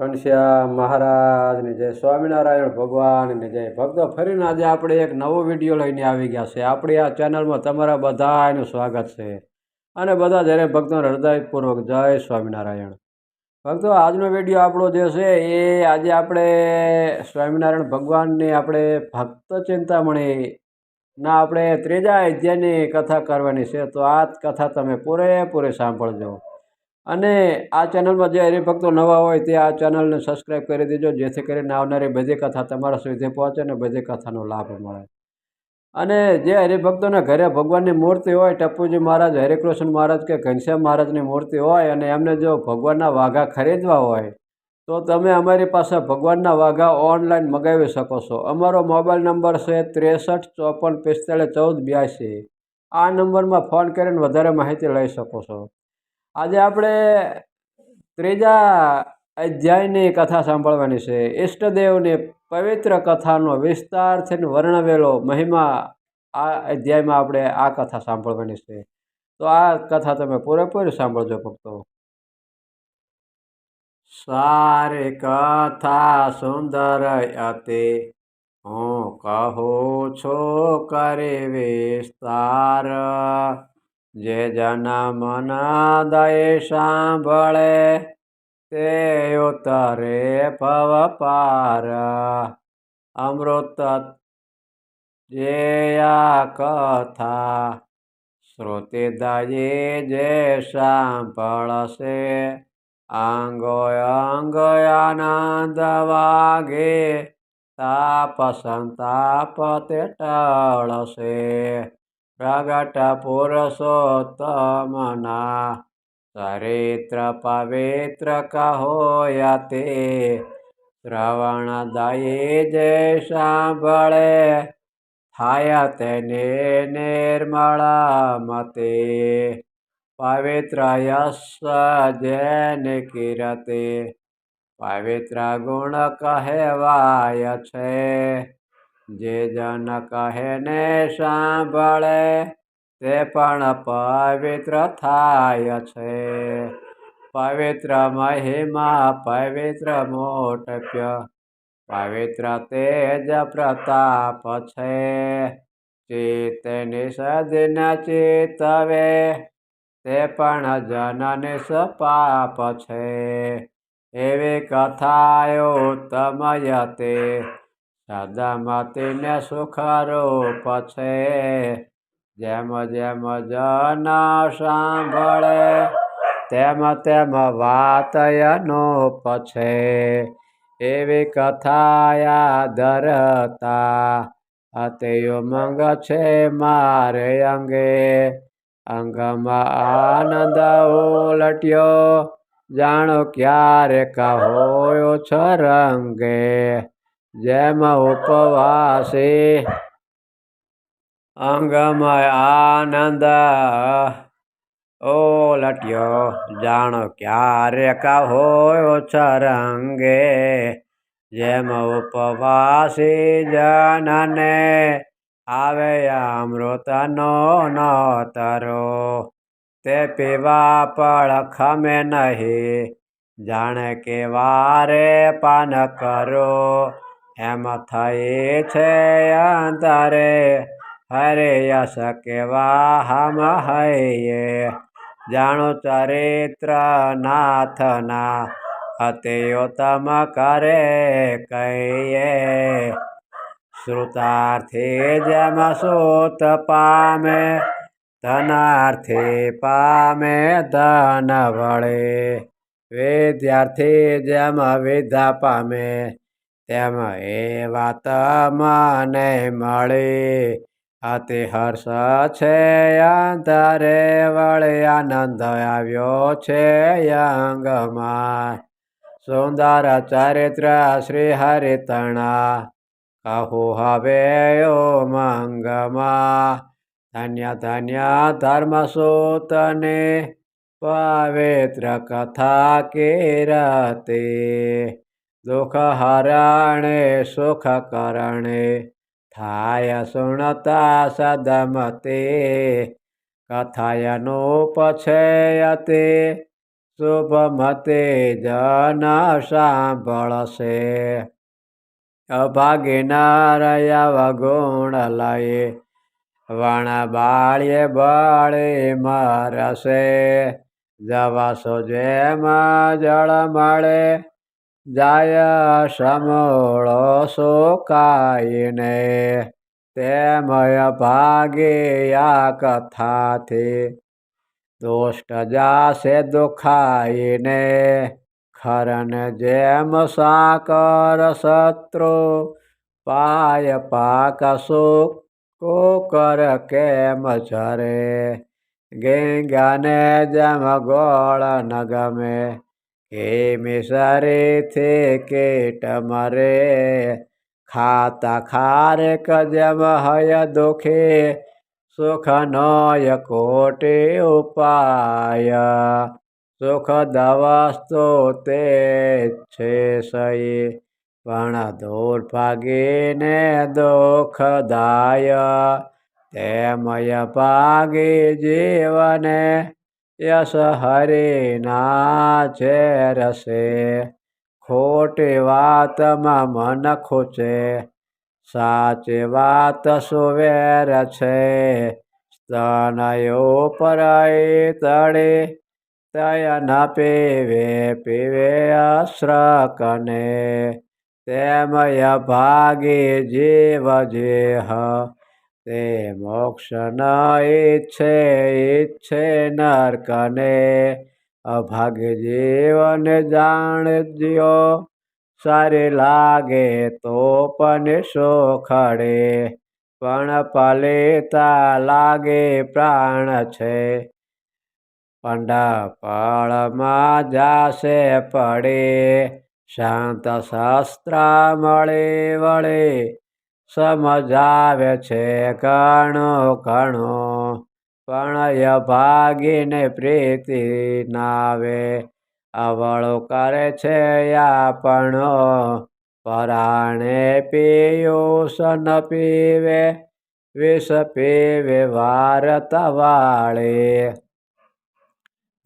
ઘનશ્યામ મહારાજની જય સ્વામિનારાયણ ભગવાનની જય. ભક્તો, ફરીને આજે આપણે એક નવો વીડિયો લઈને આવી ગયા છે. આપણી આ ચેનલમાં તમારા બધાનું સ્વાગત છે. અને બધા જ્યારે ભક્તોને હૃદયપૂર્વક જય સ્વામિનારાયણ. ભક્તો, આજનો વીડિયો આપણો જે છે એ આજે આપણે સ્વામિનારાયણ ભગવાનની આપણે ભક્ત ચિંતામણી ના આપણે ત્રીજા અધ્યાયની કથા કરવાની છે. તો આ કથા તમે પૂરેપૂરી સાંભળજો. અને આ ચેનલમાં જે હરિભક્તો નવા હોય તે આ ચેનલને સબસ્ક્રાઈબ કરી દેજો, જેથી કરીને આવનારી બધી કથા તમારા સુધી પહોંચે અને બધી કથાનો લાભ મળે. અને જે હરિભક્તોના ઘરે ભગવાનની મૂર્તિ હોય, ટપ્પુજી મહારાજ, હરિકૃષ્ણ મહારાજ કે ઘનશ્યામ મહારાજની મૂર્તિ હોય અને એમને જો ભગવાનના વાઘા ખરીદવા હોય, તો તમે અમારી પાસે ભગવાનના વાઘા ઓનલાઈન મગાવી શકો છો. અમારો મોબાઈલ નંબર છે ત્રેસઠ, ચોપન, પિસ્તાળીસ, ચૌદ, બ્યાસી. આ નંબરમાં ફોન કરીને વધારે માહિતી લઈ શકો છો. આજે આપણે ત્રીજા અધ્યાયની કથા સાંભળવાની છે. ઈષ્ટદેવની પવિત્ર કથાનો વિસ્તારથી વર્ણવેલો મહિમા આ અધ્યાયમાં આપણે આ કથા સાંભળવાની છે. તો આ કથા તમે પૂરેપૂરી સાંભળજો ભક્તો. સારી કથા સુંદર અતિ, હું કહું છો કરે વિસ્તાર. જે જના મનાદય દય સાંભળે, તે ઉતરે પવપાર અમૃત જેયા કથા શ્રુતિ દયે જે સાંભળશે આંગો અંગ આનંદ વાગે, તાપ સંતાપ તે ટળશે. પુરુષોત્તમના ચરિત્ર પવિત્ર કહોયા તે શ્રવણ દયે જે સાંભળે થાય તેને નિર્મળ મતે પવિત્ર યશ જેને કિરતે પવિત્ર ગુણ કહેવાય છે જે જન કહેને સાંભળે, તે પણ પવિત્ર થાય છે. પવિત્ર મહિમા, પવિત્ર મોટપ્ય, પવિત્ર તેજ પ્રતાપ છે. ચિત્તની સદન ચિતવે તે પણ જનને સપાપ છે. એવી કથાઓ ઉત્તમયતે માતીને સુખરૂપ છે જેમ જેમ જન સાંભળે, તેમ તેમ વાત એનો પછે. એવી કથા ધરતા અતે ઉમંગ છે મારે અંગે. અંગમાં આનંદ ઉલટ્યો, જાણો ક્યારે કહો છરંગે. જેમ ઉપવાસી, અંગમય આનંદ ઓલટ્યો. જાણો ક્યારે કહો છરંગે જેમ ઉપવાસી જનને આવે અમૃતનો તરો તે પીવા પળ ખમે નહીં. જાણે કે વારે પાન કરો. એમ થઈ છે અંતરે હરે યશ કેવા હમ હૈયે. જાણો ચરિત્ર નાથના અતિઉત્તમ કરે કહીએ. શ્રુતાર્થી જેમ સુત પામે, ધનાર્થી પામે ધન વળે. વિદ્યાર્થી જેમ વિદ્યા પામે તેમ એ વાત મને મળી. અતિ હર્ષ છે અંતરે વળી આનંદ આવ્યો છે અંગમાં. સુંદર ચરિત્ર શ્રી હરિતણા. કહું હવે મંગમાં. ધન્ય ધન્ય ધર્મસૂતને પવિત્ર કથા કિરતે. દુઃખ હરણે સુખ કરણે થાય સુણતા સદમતે, કથાયનો પછયતે શુભમતે જન સાંભળશે. અભાગીના વગુણ લયે, વણ બાળ્ય બળે મરશે. જવાસો જેમાં જળ મળે જાય સમૂળો સુકાઈને તેમય ભાગે આ કથાથી. દુષ્ટ જાશે દુખાઈને, ખરન જેમ સાકર શત્રુ, પાય પાક સુખ કુકર કેમ ઝરે? ગેંગાને જેમ ગોળ ન ગમે मिसरे थे के टमरे खाता खार केटमरे हय दुखे सुख नय कोटे उपाय। सुख दवस्तो ते छे शेसये दूरभागे ने दुखदाय। ते मय पागे जीवने યશ હરિના રસે ખોટી વાતમાં મન ખૂચે. સાચી વાત સુવેર છે. સ્તનયો પરાય તળે. તય ન પીવે પીવે અશ્રકને. તેમય ભાગે જીવ જેહ. તે મોક્ષ ન ઈચ્છે ઈચ્છે નરકને. અભાગ જીવન જાણજો સારી લાગે તો પણ શોખડે. પણ પલિતા લાગે પ્રાણ છે. પંડપળમાં જાશે પડે. શાંત શાસ્ત્ર મળે વળે. સમજાવે છે કણો કણો પણ ભાગીને પ્રીતિ નાવે. અવળો કરે છે આપણો, પરાણે પિયુષ ન પીવે, વિષ પીવે વારતા વાળે.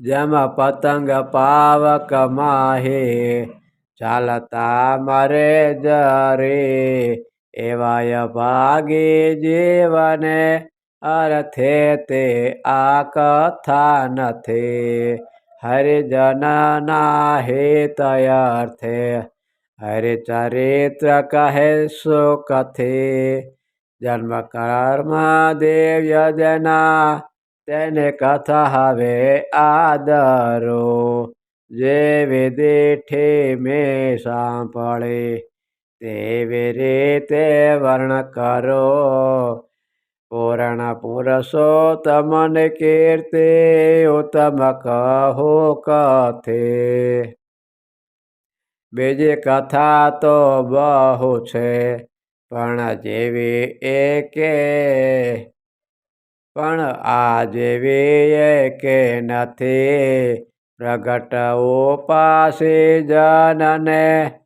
જેમ પતંગ પાવક માહી, ચાલતા મરે જરે. એવાય ભાગી જીવને અર્થે તે આ કથા નથી હરિજનના હિતયર્થે હરિચરિત્ર કહે સુખથી જન્મ કર્મ દેવ્યજના તેને કથા હવે આદરો. જેવી દીઠી મેં સાંભળી તેવી રીતે વર્ણ કરો. પૂર્ણ તમને કીર્તિ, ઉત્તમ કહો કથે. બીજી કથા તો બહુ છે, પણ જેવી એકે, પણ આ જેવી એકે નથી. પ્રગટ ઉપાસી જનને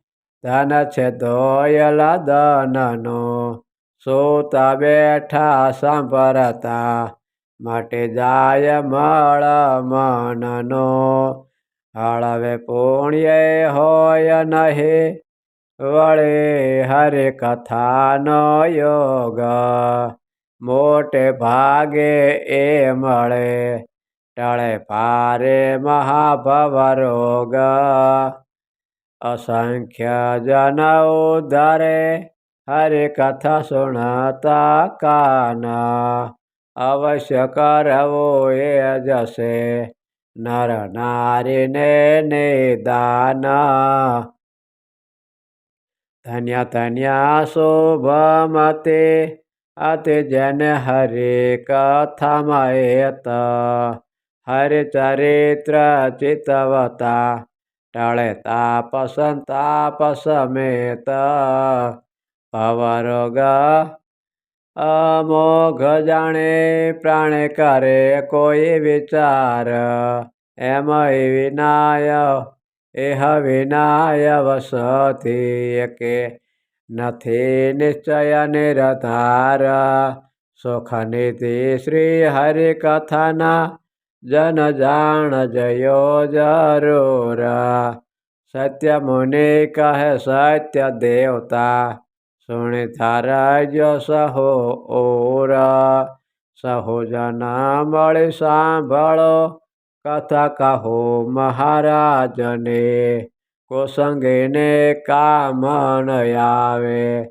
ધન છે દોયલ દનનો સોતા બેઠા સાંભળતા માટે જાય મળ મનનો. હળવે પુણ્ય હોય નહીં, વળે હરે કથાનો યોગ. મોટે ભાગે એ મળે, ટળે પારે મહાભવ રોગ. અસંખ્ય જન ઉદ્ધારે, હરે કથા સુણતા કાના. અવશ્ય કરવો એ જશે નર નારીને નિદાન. ધન્ય ધન્ય શુભમતે અતિ जन એત હરે ચરિત્ર ચિતવતા ટળે તાપસ તાપસ મેત ભવરોગ અમોઘ જાણે પ્રાણે કરે કોઈ વિચાર, એમ વિનાય, એહ વિનાય વસથી કે નથી નિશ્ચય નિરધાર સુખ નિધિ શ્રી હરિ કથાના જન જાણ જયો જરૂર. સત્ય મુનિ કહે સત્ય દેવતા, સુણી થારજો સહો ઓર. સહો જના મળી સાંભળો, કથા કહો મહારાજને. કોસંગીને કામણ આવે,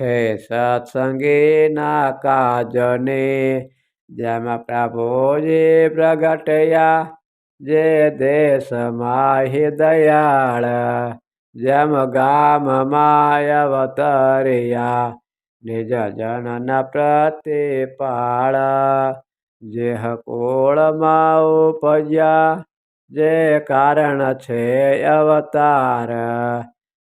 છે સત્સંગીના કાજને. જેમાં પ્રભુજી પ્રગટયા, જે દેશમાં દયાળ જેમ ગામમાં અવતર્યા, નિજ જનન પ્રતિપાળ, જે કોળમાં ઉપજ્યા, જે કારણ છે અવતાર,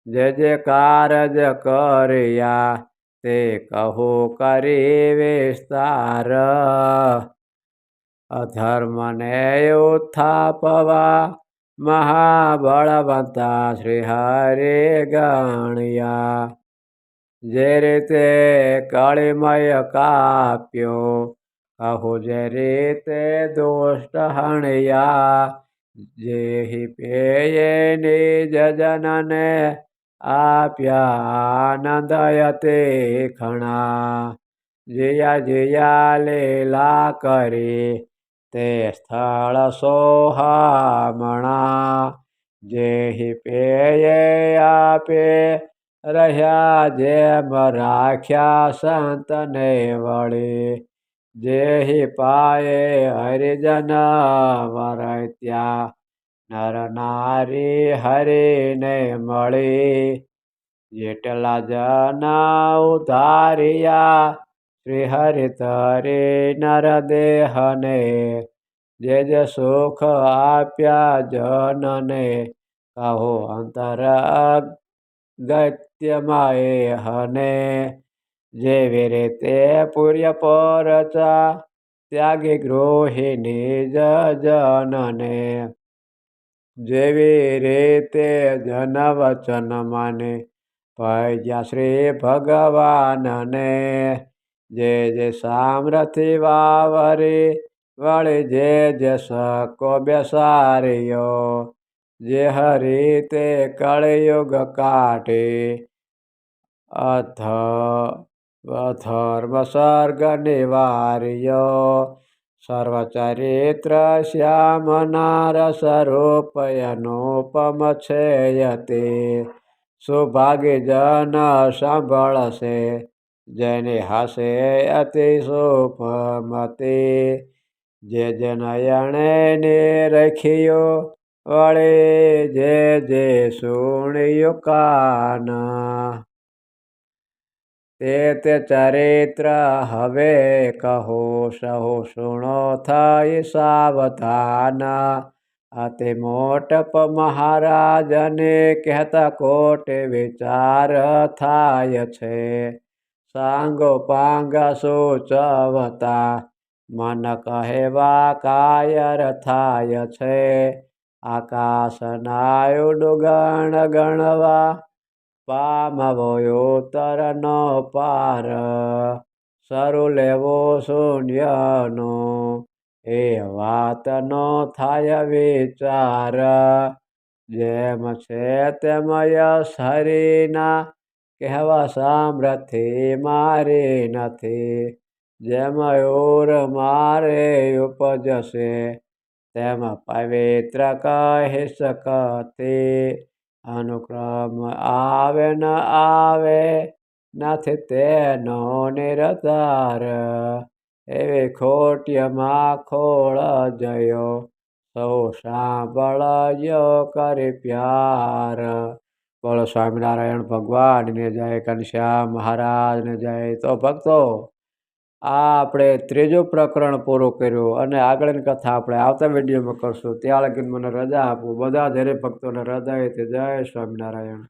જે જે કારજ કર્યા તે કહો, કરે વિસ્તાર. અધર્મને ઉત્થાપવા મહાબળવંતા શ્રી હરે ગણ્યા. જે રીતે કળિમય કાપ્યો, કહો, જે રીતે દોષ્ટ હણ્યા. જે પેયે નિજ જનને આપ્યા તે ખણા. જયા જયા લેલા કરી તે સ્થળ સોહામણા. જે પેયે આપે રહ્યા જેમ રાખ્યા સંતને વળી. જે પાયે હરિજન વરત્યા નર નારી હરિને મળી. જેટલા જના ઉધારિયા શ્રી હરિ તરે નર દેહને, જે જે સુખ આપ્યા જનને. કહો અંતર ગત્યમાં એ હને જેવી રીતે પૂર્ય પરચા, ત્યાગી ગૃહિણી જનને. જેવી રીતે જન વચન માને પૈજા શ્રી ભગવાનને. જે જે સામ્રથી વાવરી, વળી જે જે સકો બેસાર્યો. જે હરીતે કળયુગ કાઢે અથ અધર્મ સર્ગ નિવાર્યો. સર્વચરિત્ર શ્યામનાર સ્વરૂપયનુપમ છે યતે સુભાગી જન સાંભળશે જેને હસે અતિ સુપમતે જે જે નયણે ને રખ્યો વળે જે જે સુણ્યો કાના તે તે ચરિત્ર હવે કહો, સહો, સુણો થઈ સાવધાન. અતિ મોટપ મહારાજને કહેતા કોટ વિચાર થાય છે. સાંગો પાંગા સૂચવતા, મન કહેવા કાયર થાય છે. આકાશ નાયુડુ ગણ ગણવા પામવો તરનો પાર. સરું લેવો શૂન્યનો. એ વાતનો થાય વિચાર. જેમ છે તેમય હરિના કહેવા સામ્રથી મારી નથી. જેમ ઓર મારે ઉપજશે, તેમ પવિત્ર કહી શકતી અનુક્રમ આવે ન આવે, નથી તેનો નિરતાર એવે ખોટિયમાં ખોળ જયો, સૌ સાંભળ્યો કરી પ્યાર. બોલો સ્વામિનારાયણ ભગવાનને જય ઘનશ્યામ મહારાજને જય. તો ભક્તો આ આપણે ત્રીજો પ્રકરણ પૂરો કર્યો અને આગળની કથા આપણે આવતા વિડીયોમાં કરશું. ત્યાં લગીને મને રજા આપું. બધા ધરે ભક્તોને હૃદયથી જય સ્વામિનારાયણ.